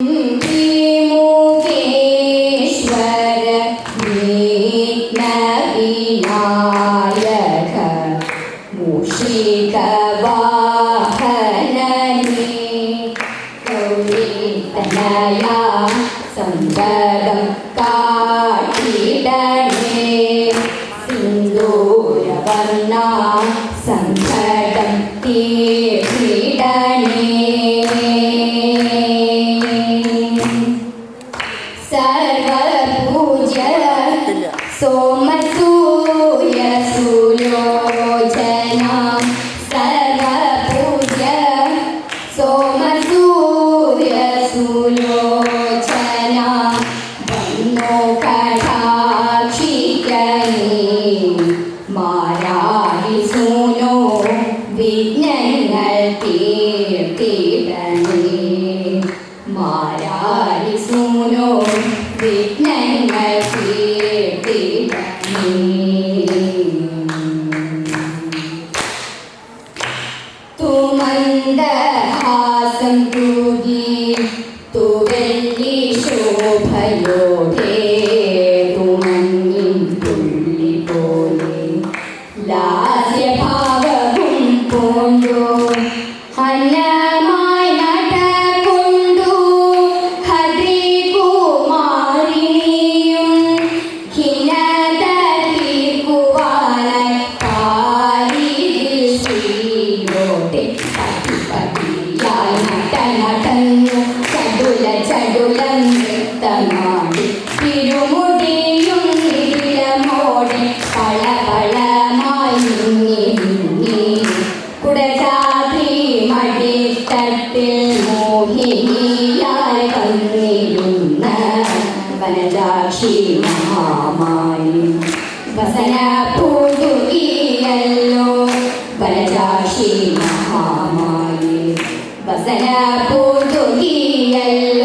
Mm-hmm. ഉയർത്തിയിടണേ Marari സൂനോ വിഘ്നങ്ങൾ തീർത്തിടണേ തുമന്ദഹാസം തൂകി തുവല്ലി ശോഭയോധേ. വസന പൂതുകിയല്ല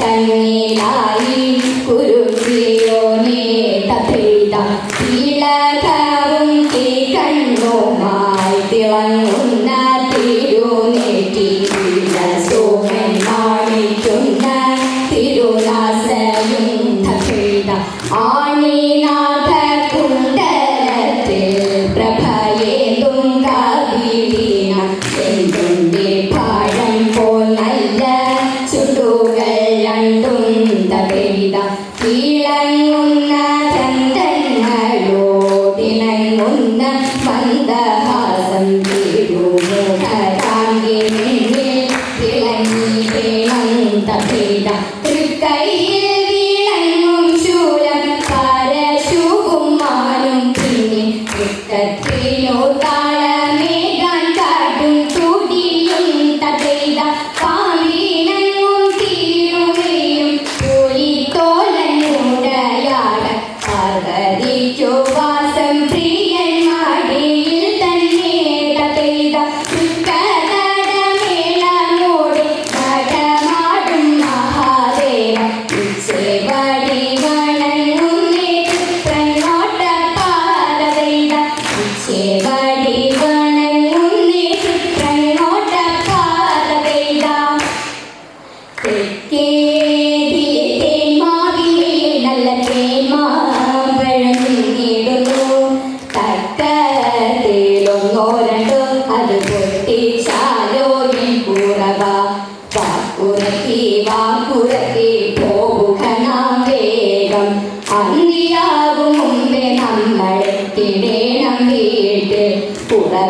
തന്നിലായി കുരുക്കിയോ നേ തഥൈത തിളകവും തീ കണ്ണുമായി തിളങ്ങുന്ന തിരുനേറ്റി സോമൻ കാണിക്കുന്ന തിരുനാസയും തഥൈത ആണിനാ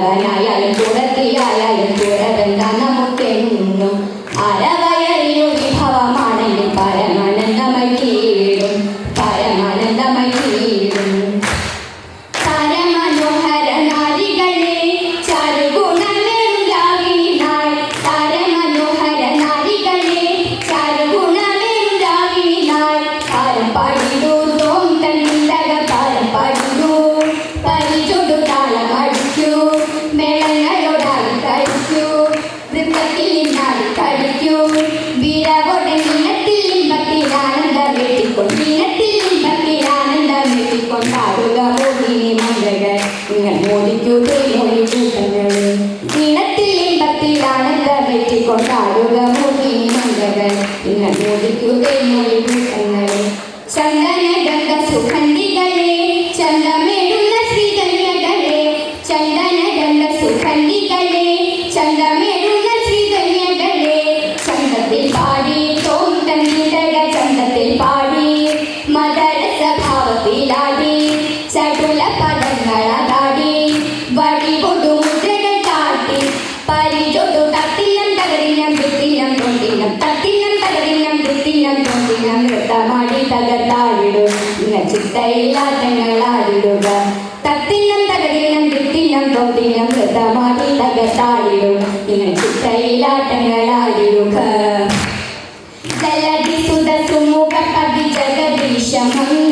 ലാലായ എൻ തുടർത്തിയായ എൻ തുടരൻ തന്നമോ തലയിലാട്ടങ്ങളാടിടുക തത്തിന്നം തകതിന്നം വിത്തിന്നം തൊട്ടിന്നം വൃത്തമാടി തകത്താടിടും നിങ്ങൾ ചിട്ടയിലാട്ടങ്ങളാടിടുക ജഗദീശമ